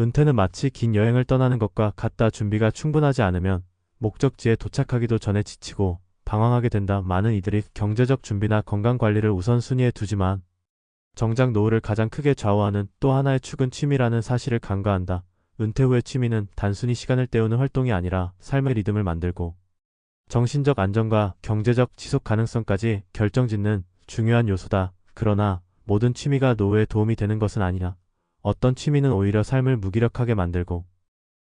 은퇴는 마치 긴 여행을 떠나는 것과 같다 준비가 충분하지 않으면 목적지에 도착하기도 전에 지치고 방황하게 된다. 많은 이들이 경제적 준비나 건강 관리를 우선순위에 두지만 정작 노후를 가장 크게 좌우하는 또 하나의 축은 취미라는 사실을 간과한다. 은퇴 후의 취미는 단순히 시간을 때우는 활동이 아니라 삶의 리듬을 만들고 정신적 안정과 경제적 지속 가능성까지 결정짓는 중요한 요소다. 그러나 모든 취미가 노후에 도움이 되는 것은 아니야. 어떤 취미는 오히려 삶을 무기력하게 만들고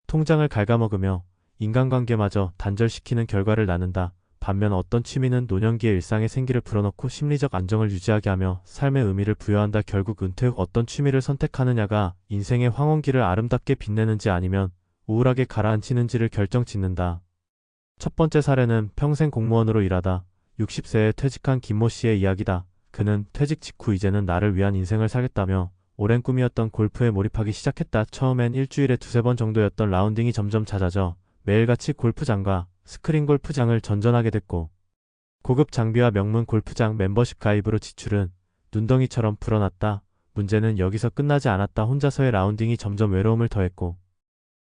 통장을 갉아먹으며 인간관계마저 단절시키는 결과를 낳는다. 반면 어떤 취미는 노년기의 일상에 생기를 불어넣고 심리적 안정을 유지하게 하며 삶의 의미를 부여한다. 결국 은퇴 후 어떤 취미를 선택하느냐가 인생의 황혼기를 아름답게 빛내는지 아니면 우울하게 가라앉히는지를 결정짓는다. 첫 번째 사례는 평생 공무원으로 일하다 60세에 퇴직한 김모 씨의 이야기다. 그는 퇴직 직후 이제는 나를 위한 인생을 살겠다며 오랜 꿈이었던 골프에 몰입하기 시작했다. 처음엔 일주일에 두세 번 정도였던 라운딩이 점점 잦아져 매일같이 골프장과 스크린 골프장을 전전하게 됐고 고급 장비와 명문 골프장 멤버십 가입으로 지출은 눈덩이처럼 불어났다. 문제는 여기서 끝나지 않았다. 혼자서의 라운딩이 점점 외로움을 더했고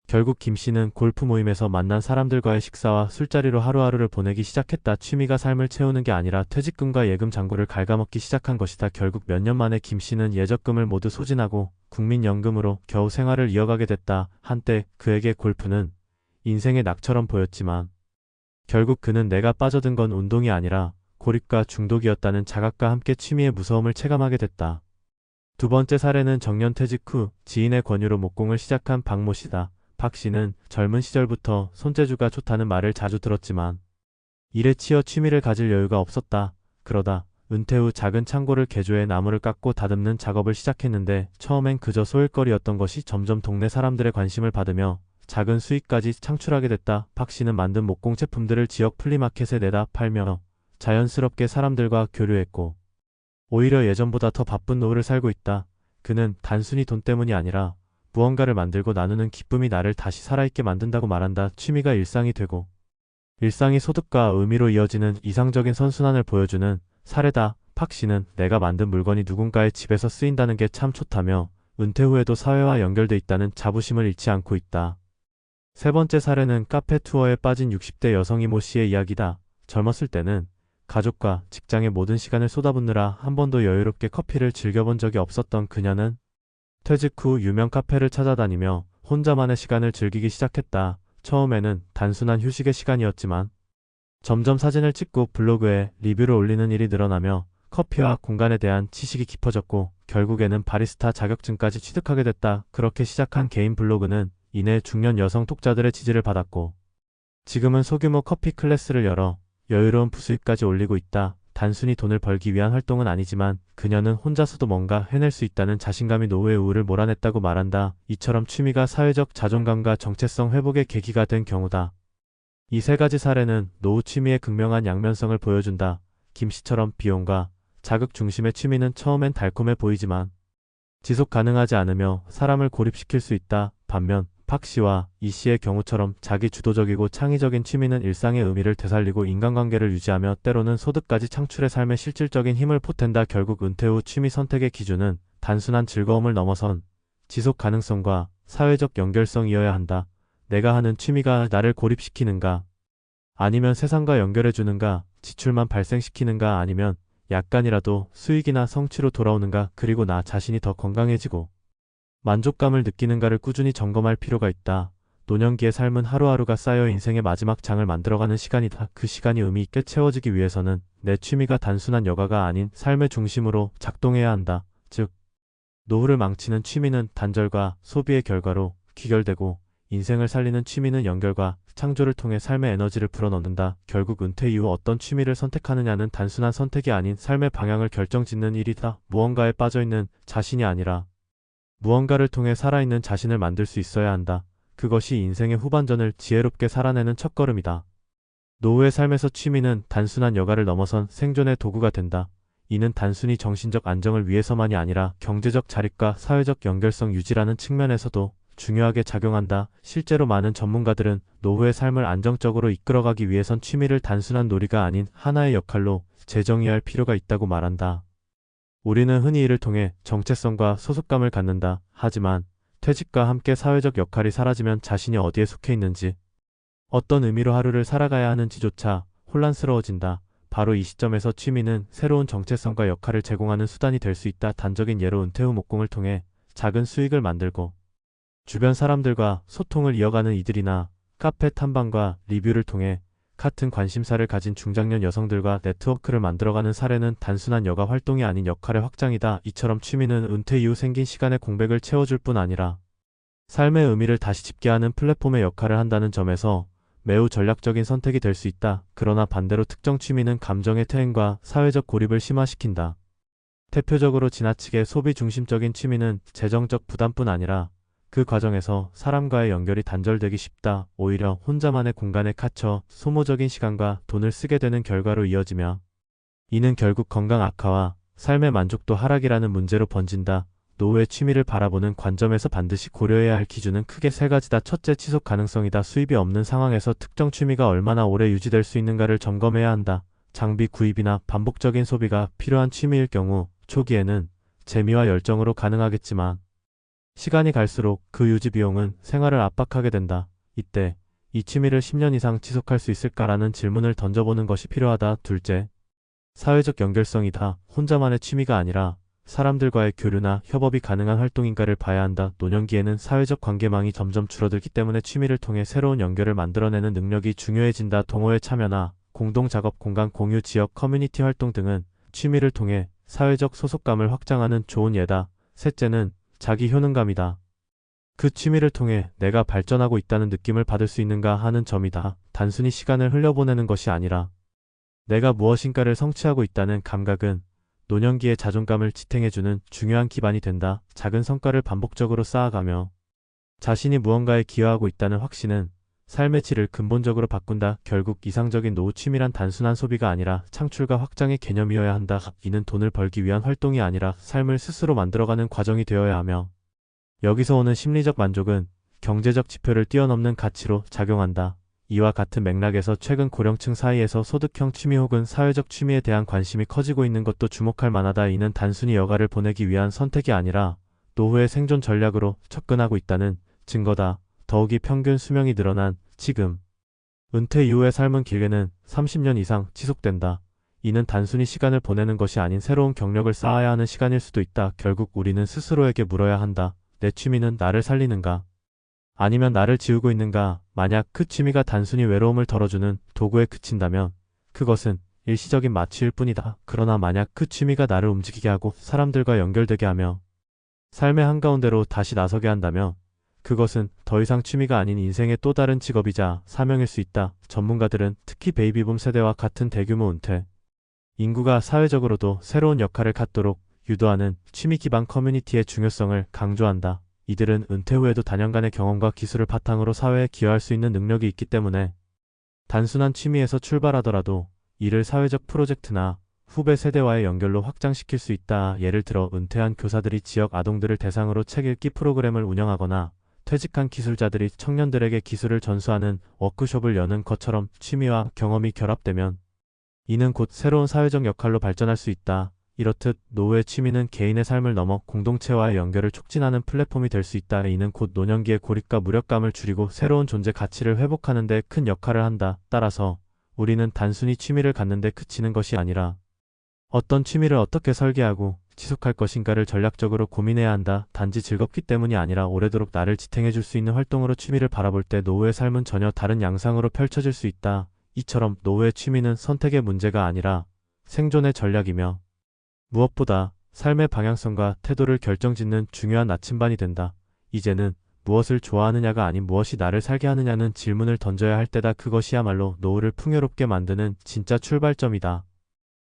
결국 김 씨는 골프 모임에서 만난 사람들과의 식사와 술자리로 하루하루를 보내기 시작했다. 취미가 삶을 채우는 게 아니라 퇴직금과 예금 잔고를 갉아먹기 시작한 것이다. 결국 몇 년 만에 김 씨는 예적금을 모두 소진하고 국민연금으로 겨우 생활을 이어가게 됐다. 한때 그에게 골프는 인생의 낙처럼 보였지만 결국 그는 내가 빠져든 건 운동이 아니라 고립과 중독이었다는 자각과 함께 취미의 무서움을 체감하게 됐다. 두 번째 사례는 정년 퇴직 후 지인의 권유로 목공을 시작한 박모 씨다. 박 씨는 젊은 시절부터 손재주가 좋다는 말을 자주 들었지만 일에 치여 취미를 가질 여유가 없었다. 그러다 은퇴 후 작은 창고를 개조해 나무를 깎고 다듬는 작업을 시작했는데 처음엔 그저 소일거리였던 것이 점점 동네 사람들의 관심을 받으며 작은 수익까지 창출하게 됐다. 박 씨는 만든 목공 제품들을 지역 플리마켓에 내다 팔며 자연스럽게 사람들과 교류했고 오히려 예전보다 더 바쁜 노후를 살고 있다. 그는 단순히 돈 때문이 아니라 무언가를 만들고 나누는 기쁨이 나를 다시 살아있게 만든다고 말한다. 취미가 일상이 되고 일상이 소득과 의미로 이어지는 이상적인 선순환을 보여주는 사례다. 팍 씨는 내가 만든 물건이 누군가의 집에서 쓰인다는 게 참 좋다며 은퇴 후에도 사회와 연결돼 있다는 자부심을 잃지 않고 있다. 세 번째 사례는 카페 투어에 빠진 60대 여성 이모 씨의 이야기다. 젊었을 때는 가족과 직장의 모든 시간을 쏟아붓느라 한 번도 여유롭게 커피를 즐겨본 적이 없었던 그녀는 퇴직 후 유명 카페를 찾아다니며 혼자만의 시간을 즐기기 시작했다. 처음에는 단순한 휴식의 시간이었지만 점점 사진을 찍고 블로그에 리뷰를 올리는 일이 늘어나며 커피와 공간에 대한 지식이 깊어졌고 결국에는 바리스타 자격증까지 취득하게 됐다. 그렇게 시작한 개인 블로그는 이내 중년 여성 독자들의 지지를 받았고 지금은 소규모 커피 클래스를 열어 여유로운 부수입까지 올리고 있다. 단순히 돈을 벌기 위한 활동은 아니지만 그녀는 혼자서도 뭔가 해낼 수 있다는 자신감이 노후의 우울을 몰아냈다고 말한다. 이처럼 취미가 사회적 자존감과 정체성 회복의 계기가 된 경우다. 이 세 가지 사례는 노후 취미의 극명한 양면성을 보여준다. 김 씨처럼 비용과 자극 중심의 취미는 처음엔 달콤해 보이지만 지속 가능하지 않으며 사람을 고립시킬 수 있다. 반면 팍 씨와 이 씨의 경우처럼 자기 주도적이고 창의적인 취미는 일상의 의미를 되살리고 인간관계를 유지하며 때로는 소득까지 창출해 삶의 실질적인 힘을 보탠다. 결국 은퇴 후 취미 선택의 기준은 단순한 즐거움을 넘어선 지속 가능성과 사회적 연결성이어야 한다. 내가 하는 취미가 나를 고립시키는가? 아니면 세상과 연결해주는가? 지출만 발생시키는가? 아니면 약간이라도 수익이나 성취로 돌아오는가? 그리고 나 자신이 더 건강해지고 만족감을 느끼는가를 꾸준히 점검할 필요가 있다. 노년기의 삶은 하루하루가 쌓여 인생의 마지막 장을 만들어가는 시간이다. 그 시간이 의미 있게 채워지기 위해서는 내 취미가 단순한 여가가 아닌 삶의 중심으로 작동해야 한다. 즉, 노후를 망치는 취미는 단절과 소비의 결과로 귀결되고 인생을 살리는 취미는 연결과 창조를 통해 삶의 에너지를 불어넣는다. 결국 은퇴 이후 어떤 취미를 선택하느냐는 단순한 선택이 아닌 삶의 방향을 결정짓는 일이다. 무언가에 빠져있는 자신이 아니라 무언가를 통해 살아있는 자신을 만들 수 있어야 한다. 그것이 인생의 후반전을 지혜롭게 살아내는 첫걸음이다. 노후의 삶에서 취미는 단순한 여가를 넘어선 생존의 도구가 된다. 이는 단순히 정신적 안정을 위해서만이 아니라 경제적 자립과 사회적 연결성 유지라는 측면에서도 중요하게 작용한다. 실제로 많은 전문가들은 노후의 삶을 안정적으로 이끌어가기 위해선 취미를 단순한 놀이가 아닌 하나의 역할로 재정의할 필요가 있다고 말한다. 우리는 흔히 이를 통해 정체성과 소속감을 갖는다. 하지만 퇴직과 함께 사회적 역할이 사라지면 자신이 어디에 속해 있는지, 어떤 의미로 하루를 살아가야 하는지조차 혼란스러워진다. 바로 이 시점에서 취미는 새로운 정체성과 역할을 제공하는 수단이 될 수 있다. 단적인 예로 은퇴 후 목공을 통해 작은 수익을 만들고 주변 사람들과 소통을 이어가는 이들이나 카페 탐방과 리뷰를 통해 같은 관심사를 가진 중장년 여성들과 네트워크를 만들어가는 사례는 단순한 여가 활동이 아닌 역할의 확장이다. 이처럼 취미는 은퇴 이후 생긴 시간의 공백을 채워줄 뿐 아니라 삶의 의미를 다시 짚게 하는 플랫폼의 역할을 한다는 점에서 매우 전략적인 선택이 될 수 있다. 그러나 반대로 특정 취미는 감정의 퇴행과 사회적 고립을 심화시킨다. 대표적으로 지나치게 소비 중심적인 취미는 재정적 부담뿐 아니라 그 과정에서 사람과의 연결이 단절되기 쉽다. 오히려 혼자만의 공간에 갇혀 소모적인 시간과 돈을 쓰게 되는 결과로 이어지며 이는 결국 건강 악화와 삶의 만족도 하락이라는 문제로 번진다. 노후의 취미를 바라보는 관점에서 반드시 고려해야 할 기준은 크게 세 가지다. 첫째, 지속 가능성이다. 수입이 없는 상황에서 특정 취미가 얼마나 오래 유지될 수 있는가를 점검해야 한다. 장비 구입이나 반복적인 소비가 필요한 취미일 경우 초기에는 재미와 열정으로 가능하겠지만 시간이 갈수록 그 유지 비용은 생활을 압박하게 된다. 이때 이 취미를 10년 이상 지속할 수 있을까라는 질문을 던져보는 것이 필요하다. 둘째, 사회적 연결성이다. 혼자만의 취미가 아니라 사람들과의 교류나 협업이 가능한 활동인가를 봐야 한다. 노년기에는 사회적 관계망이 점점 줄어들기 때문에 취미를 통해 새로운 연결을 만들어내는 능력이 중요해진다. 동호회 참여나 공동 작업 공간 공유 지역 커뮤니티 활동 등은 취미를 통해 사회적 소속감을 확장하는 좋은 예다. 셋째는 자기 효능감이다. 그 취미를 통해 내가 발전하고 있다는 느낌을 받을 수 있는가 하는 점이다. 단순히 시간을 흘려보내는 것이 아니라 내가 무엇인가를 성취하고 있다는 감각은 노년기의 자존감을 지탱해주는 중요한 기반이 된다. 작은 성과를 반복적으로 쌓아가며 자신이 무언가에 기여하고 있다는 확신은 삶의 질을 근본적으로 바꾼다. 결국 이상적인 노후 취미란 단순한 소비가 아니라 창출과 확장의 개념이어야 한다. 이는 돈을 벌기 위한 활동이 아니라 삶을 스스로 만들어가는 과정이 되어야 하며 여기서 오는 심리적 만족은 경제적 지표를 뛰어넘는 가치로 작용한다. 이와 같은 맥락에서 최근 고령층 사이에서 소득형 취미 혹은 사회적 취미에 대한 관심이 커지고 있는 것도 주목할 만하다. 이는 단순히 여가를 보내기 위한 선택이 아니라 노후의 생존 전략으로 접근하고 있다는 증거다. 더욱이 평균 수명이 늘어난 지금 은퇴 이후의 삶은 길게는 30년 이상 지속된다. 이는 단순히 시간을 보내는 것이 아닌 새로운 경력을 쌓아야 하는 시간일 수도 있다. 결국 우리는 스스로에게 물어야 한다. 내 취미는 나를 살리는가? 아니면 나를 지우고 있는가? 만약 그 취미가 단순히 외로움을 덜어주는 도구에 그친다면 그것은 일시적인 마취일 뿐이다. 그러나 만약 그 취미가 나를 움직이게 하고 사람들과 연결되게 하며 삶의 한가운데로 다시 나서게 한다면 그것은 더 이상 취미가 아닌 인생의 또 다른 직업이자 사명일 수 있다. 전문가들은 특히 베이비붐 세대와 같은 대규모 은퇴, 인구가 사회적으로도 새로운 역할을 갖도록 유도하는 취미 기반 커뮤니티의 중요성을 강조한다. 이들은 은퇴 후에도 단연간의 경험과 기술을 바탕으로 사회에 기여할 수 있는 능력이 있기 때문에 단순한 취미에서 출발하더라도 이를 사회적 프로젝트나 후배 세대와의 연결로 확장시킬 수 있다. 예를 들어 은퇴한 교사들이 지역 아동들을 대상으로 책 읽기 프로그램을 운영하거나 퇴직한 기술자들이 청년들에게 기술을 전수하는 워크숍을 여는 것처럼 취미와 경험이 결합되면 이는 곧 새로운 사회적 역할로 발전할 수 있다. 이렇듯 노후의 취미는 개인의 삶을 넘어 공동체와의 연결을 촉진하는 플랫폼이 될 수 있다. 이는 곧 노년기의 고립과 무력감을 줄이고 새로운 존재 가치를 회복하는 데 큰 역할을 한다. 따라서 우리는 단순히 취미를 갖는 데 그치는 것이 아니라 어떤 취미를 어떻게 설계하고 지속할 것인가를 전략적으로 고민해야 한다. 단지 즐겁기 때문이 아니라 오래도록 나를 지탱해 줄 수 있는 활동으로 취미를 바라볼 때 노후의 삶은 전혀 다른 양상으로 펼쳐질 수 있다. 이처럼 노후의 취미는 선택의 문제가 아니라 생존의 전략이며 무엇보다 삶의 방향성과 태도를 결정짓는 중요한 나침반이 된다. 이제는 무엇을 좋아하느냐가 아닌 무엇이 나를 살게 하느냐는 질문을 던져야 할 때다. 그것이야말로 노후를 풍요롭게 만드는 진짜 출발점이다.